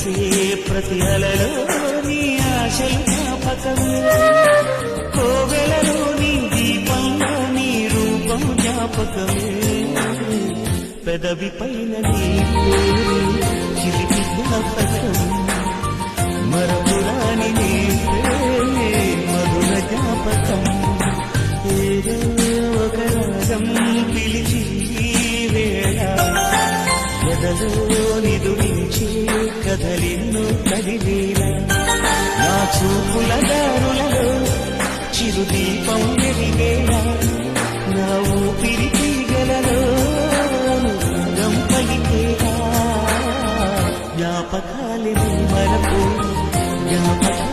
ఎగసే ప్రతి అలలో నీ ఆశలు జ్ఞాపకమే కోవెలలో నీ దీపంలో నీ రూపం జ్ఞాపకమే పెదవి పైన నీ చిలిపి జ్ఞాపకం మరవ కథలో నిదురించి కథలిన్ను కదిలీల నా చూపుల దారులలో చిరుదీపం వెలిగేల. నా ఊపిరి తీగలలో గం పలికేలా. జ్ఞాపకాలి మరపు జ్ఞాపక